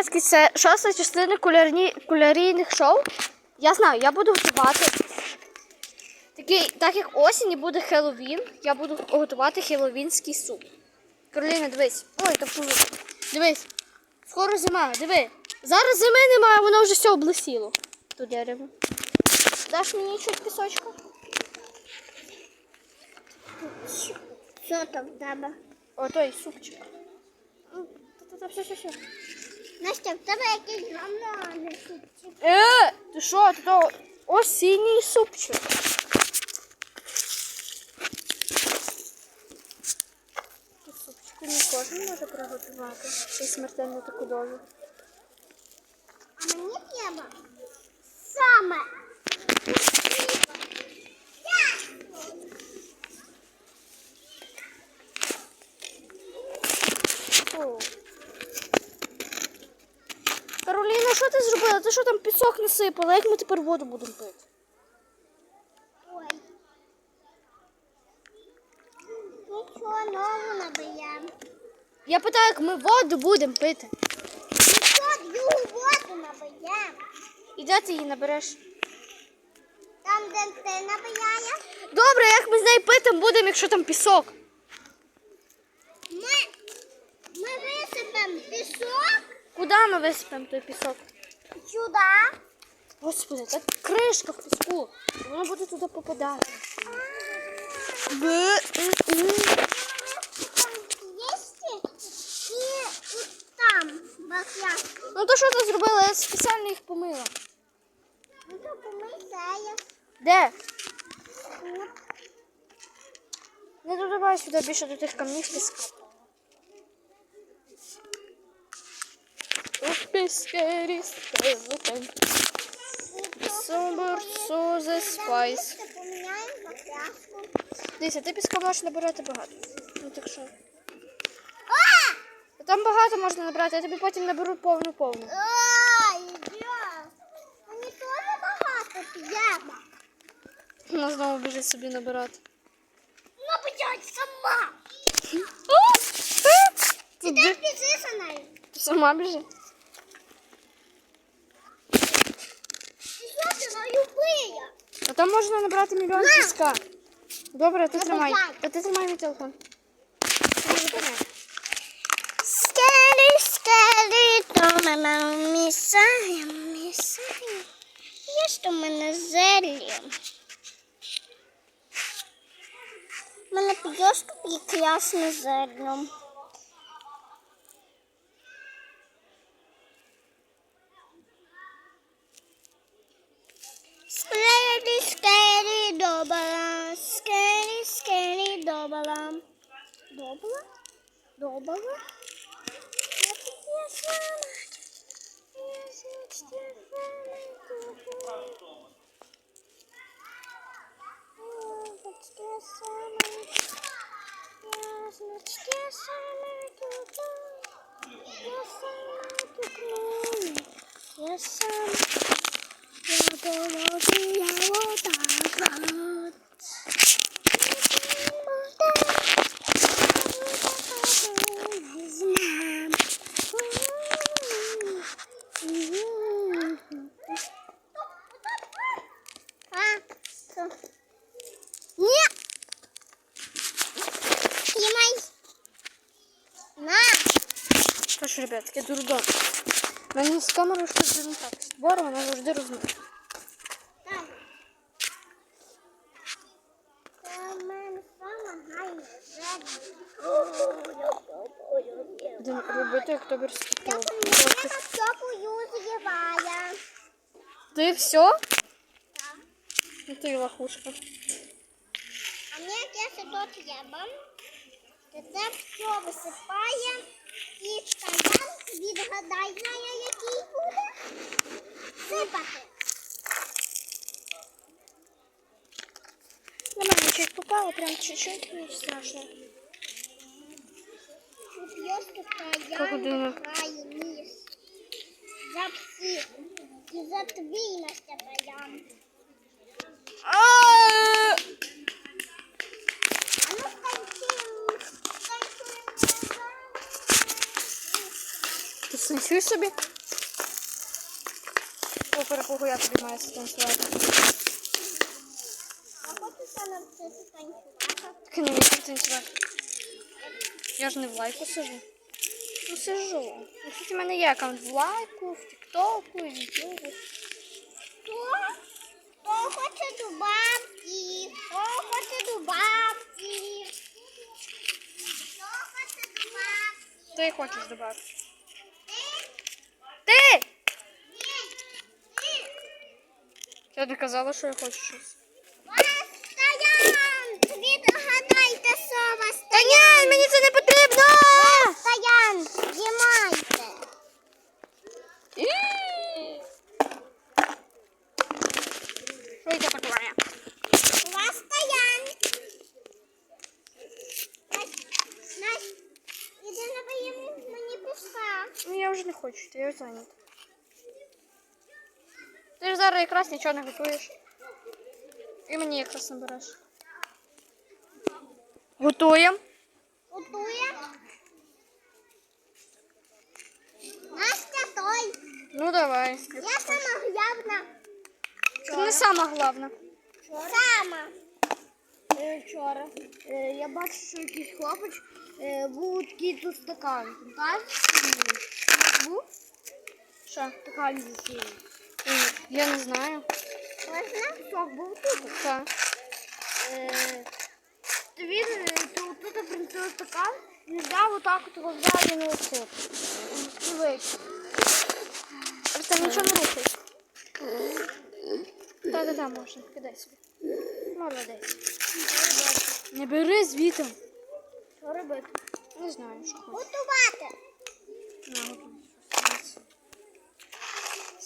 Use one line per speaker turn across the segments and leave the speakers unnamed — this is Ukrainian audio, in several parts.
ребятки, це шоста частина кулярні... кулярійних шоу. Я знаю, я буду готувати. Такий, так як осінь і буде Хеллоуін, я буду готувати хеллоуінський суп. Кароліна, дивись. Ой, так дуже. Дивись. Скоро зима, диви. Зараз зими немає, воно вже все облисіло. Тут дерево. Даш мені чуть пісочка?
Що там в тебе?
О, той супчик. Та-та-та, все, все, все.
Настя, в тебе якийсь банани супчик.
Е, ти що, ти то осінній супчик. Супчику не кожен може приготувати. Це смертельно таку дозу.
А мені треба саме.
О. Кароліна, що ти зробила? Ти що там пісок насипала? Як ми тепер воду будемо пити?
Ой. Нічого нового наберемо.
Я питаю, як ми воду будемо пити.
Нічого другу воду наберемо.
І де ти її набереш?
Там, де ти набираєш,
Добре, як ми з нею пити будемо, якщо там пісок?
ми, ми висипемо пісок
Куди ми висипемо той пісок?
Сюди.
Господи, так кришка в піску. Воно буде туди попадати. Ну то що ти зробила? Я спеціально їх помила.
Ну, то помийся.
Де? Не додавай сюди більше до тих камнів піска. Сумбур, сузе, спайс.
Ми поміняємо баклажку.
Дивися, ти піска можеш набирати багато. Ну так що?
А!
Там багато можна набрати, я тобі потім наберу повну-повну.
Ой, я. Мені теж багато треба.
Вона знову біжить собі набирати.
Ну, блядь, сама.
Ти
Ти підписана.
сама біжи.
Ти що ти налюбила?
А там можна набрати мільйон піска. Добре, ти тримай. Та ти тримай мій телефон.
Скелі, скелі, то мене місає, місає. Є ж у мене зелі. У мене підошку прекрасне зелю. Скелі, скелі, добала, скелі, скелі, добала. Добала? Добала? Я
Тож, ребятки, дурдом. У мене з камерою щось не так. Створа вона завжди розмиє.
Так. Це в мене сама гарна
Будемо робити октоберський
Я
пол.
поміняла теплую зливая.
Ти все?
Так.
Ну ти лохушка.
А мені якщо тут треба, то це все висипає і сказав, відгадай, знає, який буде сипати.
На мене попало, прям чуть-чуть, не страшно.
Просто
Погодина.
стояла грає. За всіх. І за твій Настя Баян.
А!
А ну
станцюй собі. О, перепугу, я тобі маю станцювати.
А хочеться навчити танцювати?
Так не вмію танцювати. Я ж не в лайку сижу. Ну сижу. Ну, кстати, в мене є аккаунт в лайку, в тіктоку, в ютубі.
Хто? Хто хоче до бабки? Хто хоче до бабки? Хто хоче до бабки?
Ти хочеш додати.
Ти?
Ти! Я не казала, що я хочу щось.
Стоян! Відгадайте слово
Та ні, мені це не потрібно!
Стоян! Знімайте!
Що це таке?
У вас стоян! Настя, іди напоїм мені піска.
Ну я вже не хочу, йти, я зайнята. Ти ж зараз якраз нічого не готуєш. І мені якраз не береш. Готуємо.
Готує? Настя, той!
Ну давай.
Я сама главна.
Це не сама головна.
Сама.
Вчора е, я бачу, що якийсь хлопець е, був такий тут стакан. Так? Був
Що?
стакан зі.
Я не знаю.
Можна?
Сок був тут.
Так.
Е, то він е, тут принесли стакан, і взяв отак от його взяв і не вийшов.
Просто нічого не рухай. Так-так-так, можна. Кидай собі. Молодець. Не бери звітом.
Що робити?
Не знаю, що хочеш.
Готувати.
На, готуй.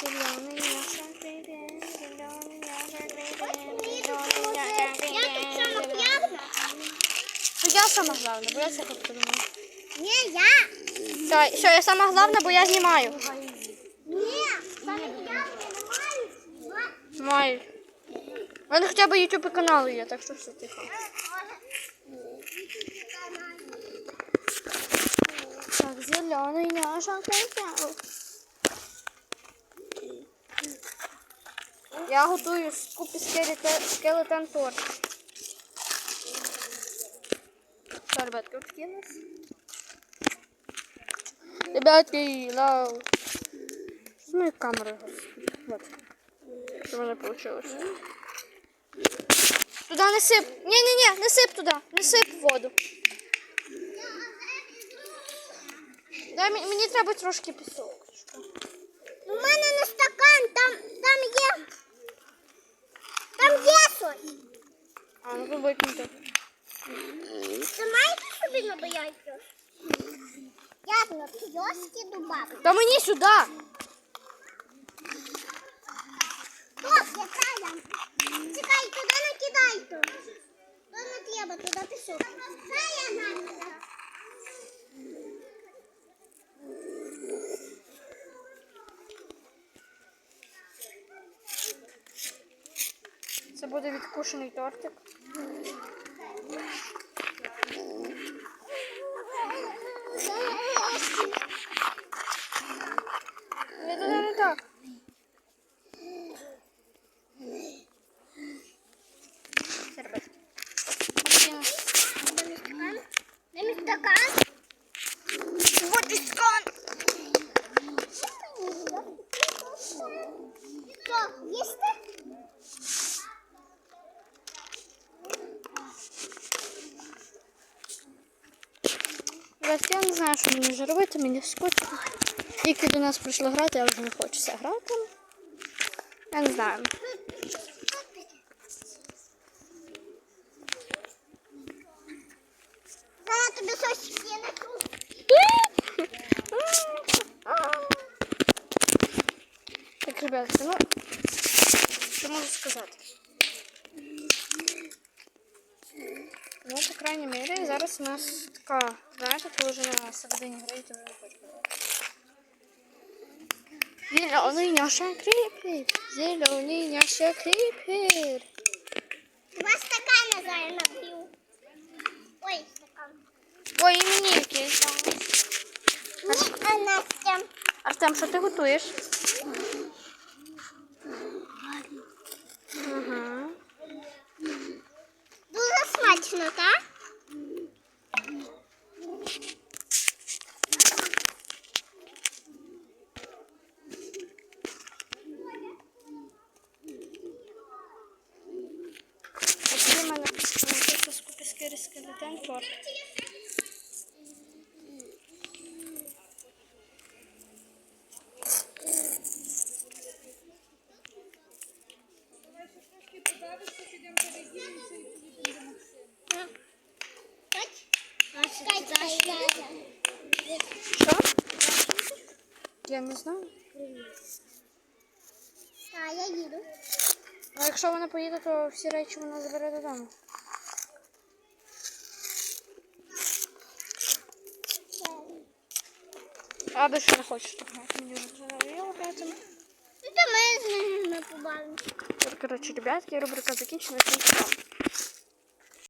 Зеленый наша гребень, зеленый наша гребень, зеленый наша
Я тут сама
гребень.
главна.
Ну, Я сама главна, бо я це тут придумала.
Ні, я.
Все, все, я сама главна, бо я знімаю.
Ні, саме главна немає.
Маю. У мене хоча б YouTube канал є, так що все тихо. Так, зеленый наша гребень. Я готую скупі скелетон торт. Ребятки, такі? Ребятки, лау. Моєю камерою, господи. Вот. Що в мене вийшло? Туди не сип. Ні-ні-ні, не сип туди. Не сип воду. Дай мені, мені треба трошки пісок.
У мене не стакан, там, там є. Там є щось.
А, ну тут викинути.
Це маєте собі на бояйку? Як на кіоскі добавити?
Та мені сюди. Буде відкушений тортик. Ні, туди не так. Все, ребятки. Кину.
Дай мені стакан.
Вот і скан.
Що, їсти?
Ребят, я не знаю, що мені вже робити, мені скучно. Тільки до нас прийшли грати, я вже не це грати. Я не знаю.
Зараз тобі щось кинуть.
Так, ребятки, ну, що можу сказати? Ну, по крайній мірі, зараз у нас така, знаєте, коли вже на середині гри, то вже не хочу. Зелений наша кріпер, зелений наша кріпер.
Два стакана зараз наб'ю. Ой, стакан.
Ой, і мені якийсь.
Ні, а Настя.
Артем, що ти готуєш? Угу.
Дуже смачно, так?
не знаю.
А, я їду.
А якщо вона поїде, то всі речі вона забере додому. А більше не хочеш так грати. Мені вже надоело грати.
Ну, то ми з ними побавимося.
Коротше, ребятки, рубрика закінчена. Всім пока.